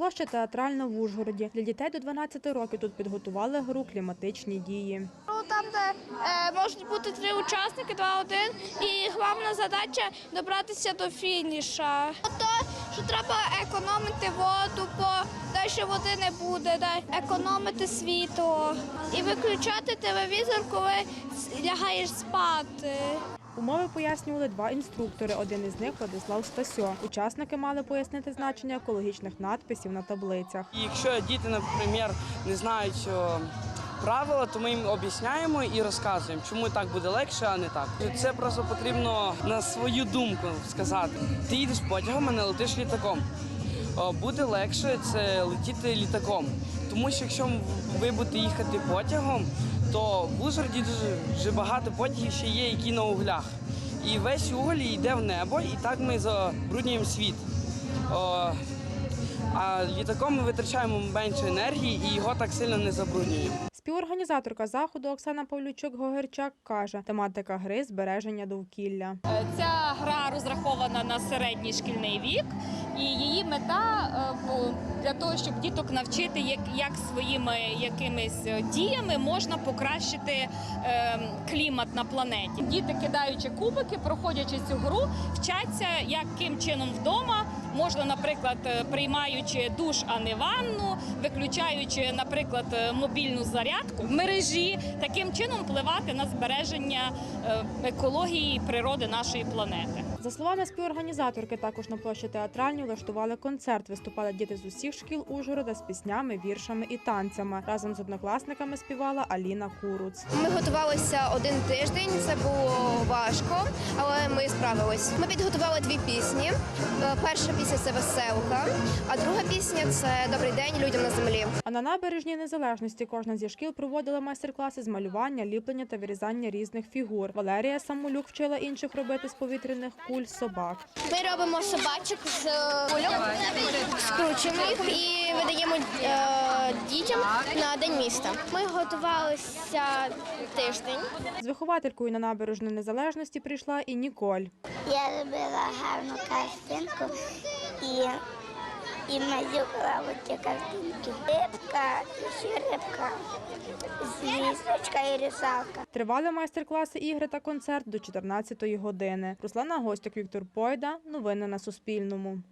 Площа театральна в Ужгороді. Для дітей до 12 років тут підготували гру кліматичні дії. Ну, Там, де е, можуть бути три учасники, два-один, і головна задача добратися до фініша. То, що треба економити воду, бо далі води не буде, да, економити світло і виключати телевізор, коли лягаєш спати. Умови пояснювали два інструктори. Один із них Владислав Стасьо. Учасники мали пояснити значення екологічних надписів на таблицях. Якщо діти, наприклад, не знають правила, то ми їм об'ясняємо і розказуємо, чому так буде легше, а не так. Це просто потрібно на свою думку сказати. Ти їдеш потягом, а не летиш літаком. Буде легше це летіти літаком. Тому що якщо ви будете їхати потягом, то в Ужгороді дуже, дуже багато потягів ще є, які на углях. І весь уголь йде в небо, і так ми забруднюємо світ. О, а літаком ми витрачаємо менше енергії і його так сильно не забруднюємо. Співорганізаторка заходу Оксана Павлючок-Гогарчак каже, тематика гри збереження довкілля. Е, Ця гра розрахована на середній шкільний вік, і її мета е, для того, щоб діток навчити, як, своїми якимись е, діями можна покращити клімат на планеті. Діти, кидаючи кубики, проходячи цю гру, вчаться, яким чином вдома можна, наприклад, е, приймаючи душ, а не ванну, виключаючи, наприклад, е, мобільну зарядку в мережі, таким чином впливати на збереження е, екології і природи нашої планети. За словами співорганізаторки, також на площі театральній влаштували концерт. Виступали діти з усіх шкіл Ужгорода з піснями, віршами і танцями. Разом з однокласниками співала Аліна Куруц. Ми готувалися один тиждень. Це було важко, але ми справились. Ми підготували дві пісні. Е, Перша пісня це веселка, а друга пісня це Добрий день людям на землі. А на набережній незалежності кожна зі шкіл проводила майстер-класи з малювання, ліплення та вирізання різних фігур. Валерія Самолюк вчила інших робити з повітряних куль собак. Ми робимо собачок з кульок, скручуємо їх і видаємо е, дітям на день міста. Ми готувалися тиждень. З вихователькою на набережну незалежності прийшла і Ніколь. Я робила гарну картинку і, і малювала ті картинки. Рибка, ще рибка, звісточка і русалка. Тривали майстер-класи, ігри та концерт до 14-ї години. Руслана Гостюк, Віктор Пойда. Новини на Суспільному.